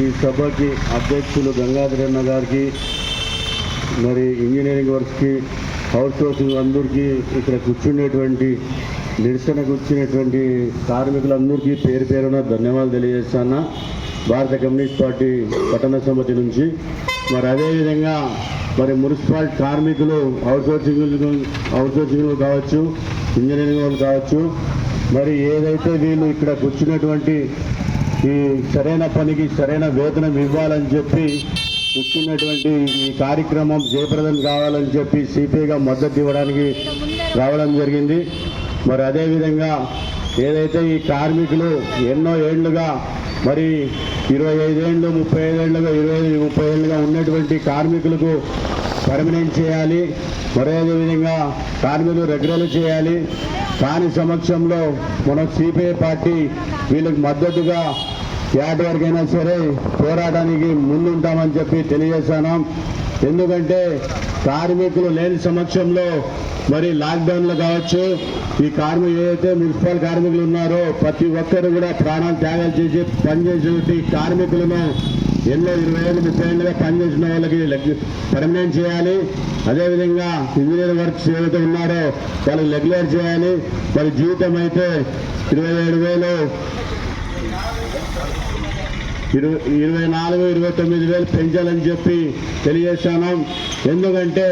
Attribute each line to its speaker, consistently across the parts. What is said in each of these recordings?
Speaker 1: ఈ సభకి అధ్యక్షులు గంగాధరన్న గారికి మరి ఇంజనీరింగ్ వర్క్స్కి హౌస్ హోసింగ్ అందరికీ ఇక్కడ కూర్చునేటువంటి నిరసనకు వచ్చినటువంటి కార్మికులందరికీ పేరు పేరున ధన్యవాదాలు తెలియజేస్తాను భారత కమ్యూనిస్ట్ పార్టీ పట్టణ సమితి నుంచి. మరి అదేవిధంగా మరి మున్సిపాలిటీ కార్మికులు హౌస్ హౌసింగ్ హౌస్ హౌసింగ్లు కావచ్చు ఇంజనీరింగ్ వాళ్ళు కావచ్చు మరి ఏదైతే వీళ్ళు ఇక్కడ కూర్చున్నటువంటి ఈ సరైన పనికి సరైన వేతనం ఇవ్వాలని చెప్పి కూర్చున్నటువంటి ఈ కార్యక్రమం జయప్రదం కావాలని చెప్పి సిపిఐగా మద్దతు ఇవ్వడానికి రావడం జరిగింది. మరి అదేవిధంగా ఏదైతే ఈ కార్మికులు ఎన్నో ఏళ్ళుగా మరి ఇరవై ఐదేళ్ళు ముప్పై ఐదేళ్ళుగా ఇరవై ఐదు ముప్పై ఏళ్ళుగా ఉన్నటువంటి కార్మికులకు పర్మనెంట్ చేయాలి. మరి అదేవిధంగా కార్మికులు రెగ్యులర్ చేయాలి. కాని సమక్షంలో మనం సిపిఐ పార్టీ వీళ్ళకి మద్దతుగా యాటి వరకైనా సరే పోరాటానికి ముందుంటామని చెప్పి తెలియజేశాను. ఎందుకంటే కార్మికులు లేని సమక్షంలో మరి లాక్డౌన్లో కావచ్చు ఈ కార్మికులు ఏదైతే మున్సిపల్ కార్మికులు ఉన్నారో ప్రతి ఒక్కరు కూడా ప్రాణాలు త్యాగాలు చేసి పనిచేసేటువంటి కార్మికులను ఎన్నో ఇరవై ఏళ్ళు ముప్పై ఏళ్ళుగా పనిచేసిన వాళ్ళకి పర్మనెంట్ చేయాలి. అదేవిధంగా ఇంజనీర్ వర్క్స్ ఏవైతే ఉన్నారో వాళ్ళకి రెగ్యులర్ చేయాలి. మరి జీవితం అయితే ఇరవై ఏడు వేలు ఇరవై ఇరవై నాలుగు ఇరవై తొమ్మిది వేలు పెంచాలని చెప్పి తెలియజేశాను ఎందుకంటే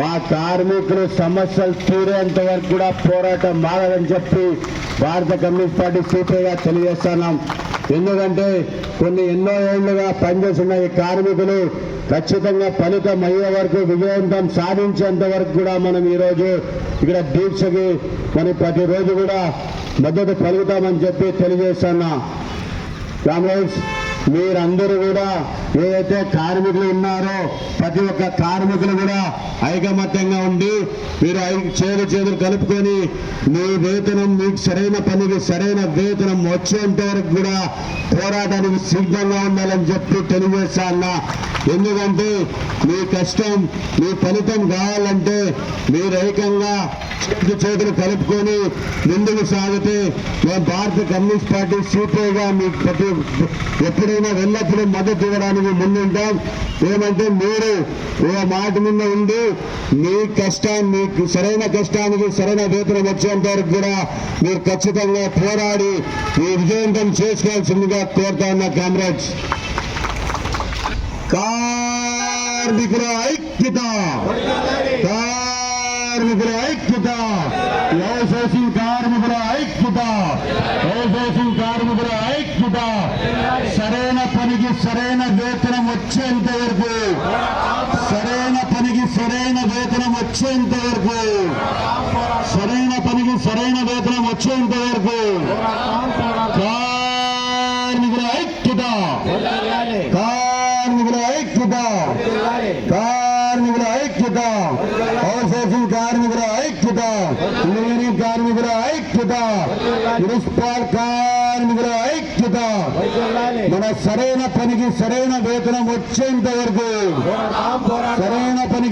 Speaker 1: మా కార్మికుల సమస్యలు తీరేంత వరకు కూడా పోరాటం మారదని చెప్పి భారత కమ్యూనిస్ట్ పార్టీ సిపిఐగా తెలియజేస్తున్నాం. ఎందుకంటే కొన్ని ఎన్నో ఏళ్ళుగా పనిచేస్తున్న ఈ కార్మికులు ఖచ్చితంగా ఫలితం అయ్యే వరకు విజయవంతం సాధించేంత వరకు కూడా మనం ఈరోజు ఇక్కడ దీక్షకి మనం ప్రతిరోజు కూడా మద్దతు పలుకుతామని చెప్పి తెలియజేస్తున్నా. కామ్రేడ్స్ మీరందరూ కూడా ఏదైతే కార్మికులు ఉన్నారో ప్రతి ఒక్క కార్మికులు కూడా ఐకమత్యంగా ఉండి మీరు ఐ- చేతులు చేతులు కలుపుకొని మీ వేతనం మీకు సరైన పనికి సరైన వేతనం వచ్చేంత వరకు కూడా పోరాటానికి సిద్ధంగా ఉండాలని చెప్పి తెలియజేస్తా ఎందుకంటే మీ కష్టం మీ ఫలితం కావాలంటే మీరు ఏకంగా చేతులు చేతులు కలుపుకొని ముందుకు సాగితే మేము భారత కమ్యూనిస్ట్ పార్టీ సిపిఐగా మీకు ప్రతి ఎప్పుడైనా వెళ్ళప్పుడు మద్దతు ఇవ్వడానికి ముందుంటాం. ఏమంటే మీరు ఓ మాట మీద ఉండి మీ కష్టాన్ని మీకు సరైన కష్టానికి సరైన వేతనం వచ్చేంత వరకు కూడా మీరు ఖచ్చితంగా పోరాడి మీ విజయవంతం చేసుకోవాల్సిందిగా కోరుతా ఉన్న కామ్రేడ్స్. కార్మికుల ఐక్యత! కార్మికుల ఐక్యత వ్యవసాయం కార్మికుల ఐక్యత వ్యవసాయం కార్మికుల ఐక్యత సరైన పనికి సరైన వేతనం వచ్చేంత వరకు. సరైన పనికి సరైన వేతనం వచ్చేంత వరకు. సరైన పనికి సరైన వేతనం వచ్చేంత వరకు. కార్మికుల ఐక్యత. కార్మికుల ఐక్యత. కార్మికుల ఐక్యత. అవుట్సోర్సింగ్ కార్మికుల ఐక్యత. ఇంజనీరింగ్ కార్మికుల ఐక్యత. మున్సిపల్ కార్మికుల ఐక్యత మన సరైన పనికి సరైన వేతనం వచ్చేంత వరకు సరైన పనికి